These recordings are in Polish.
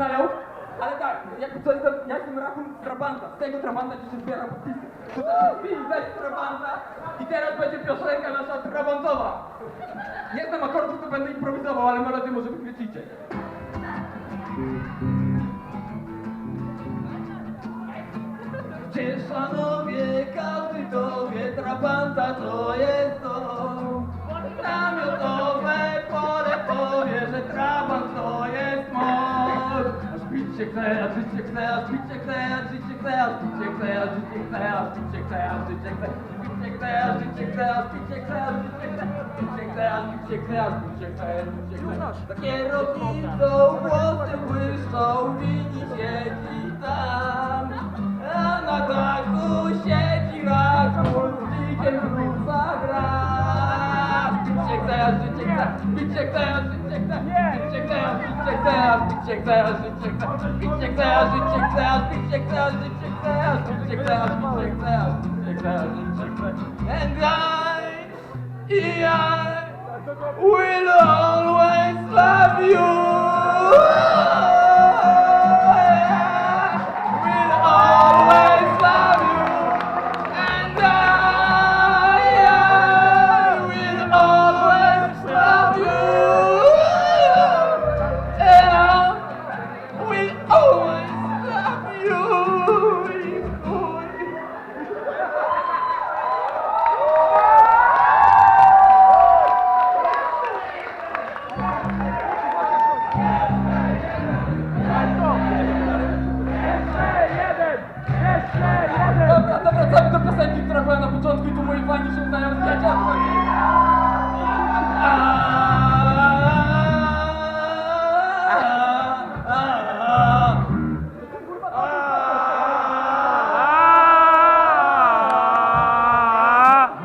Ale tak, jakby co jestem, ja jestem trabanta. Z tego trabanta się zbiera podpisy. Trabanta i teraz będzie piosenka nasza trabantowa. Nie znam akordów, to będę improwizował, ale melodię może wychwycicie. Czy szanowie, każdy to wie, trabanta to. Się chce, aż żyć się chce, aż pić się chce, aż żyć się chce. Pić się chce, aż pić się chce, aż pić się chce, aż żyć się chce. Takie rodzicą włosy błyszczą, widzi And I, I will always love you. Wracamy do piosenki, która była na początku i tu moi fani się znają z dzieciaczkiem.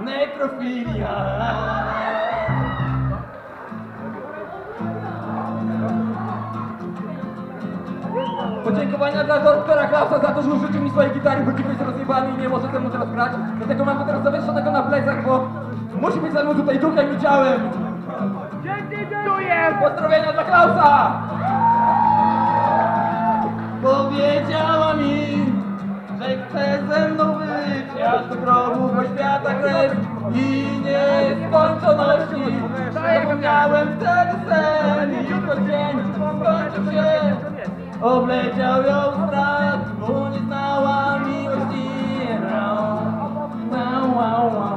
Nekrofilia. Podziękowania dla doktora Klausa za to, że użyczył mi swojej gitary, bo kiedyś rozjebany i nie może ze mną teraz grać. Dlatego mam go teraz zawieszonego na plecach, bo musi być ze mną tutaj duchem i ciałem. Dziękuję! Pozdrowienia dla Klausa! Powiedziała mi, że chce ze mną być aż do grobu, bo świata kres i nieskończoności. Zapomniałem wtedy sen i jutro dzień skończył się. Obleciał ją strach, bo nie znała miłości. Wow, wow,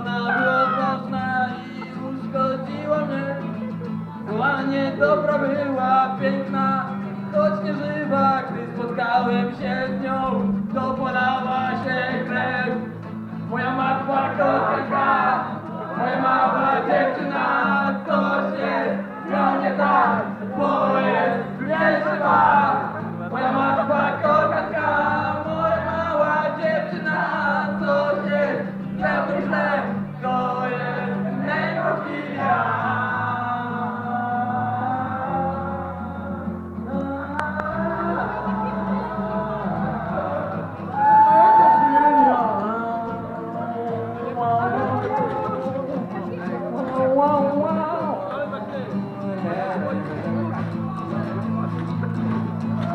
ona była ważna i uszkodziła mnie. Była niedobra, była piękna, choć nie żywa. Gdy spotkałem się z nią, to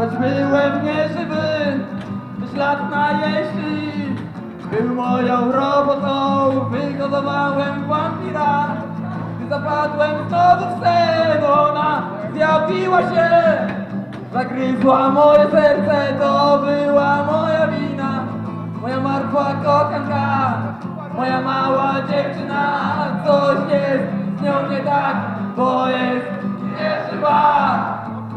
Choć byłem nieżywy, ślad na jeśli był moją robotą, wyhodowałem wampira. Gdy zapadłem znowu w sen, ona zjawiła się, zagryzła moje serce, to była moja wina. Moja martwa kochanka, moja mała dziewczyna, coś jest z nią nie tak, bo jest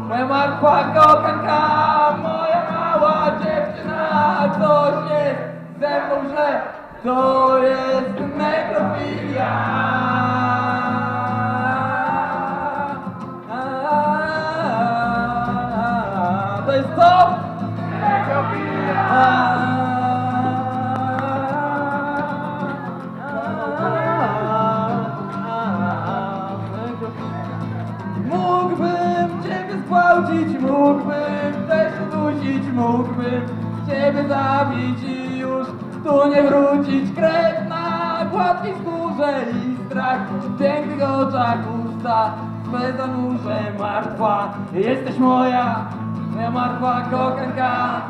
Moja martwa kochanka, moja mała dziewczyna, coś jest ze mną źle, to jest nekrofilia. Mnie zabić i już tu nie wrócić. Krew na gładkiej skórze i strach. W pięknych oczach usta swe zanurze martwa. Jesteś moja moja martwa kochanka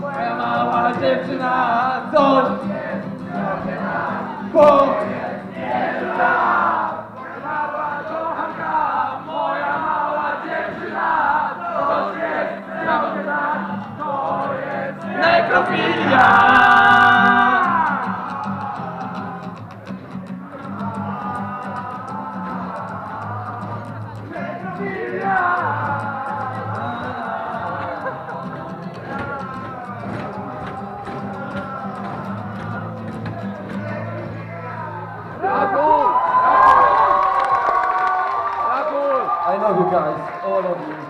moja mała dziewczyna coś jest bo moja I love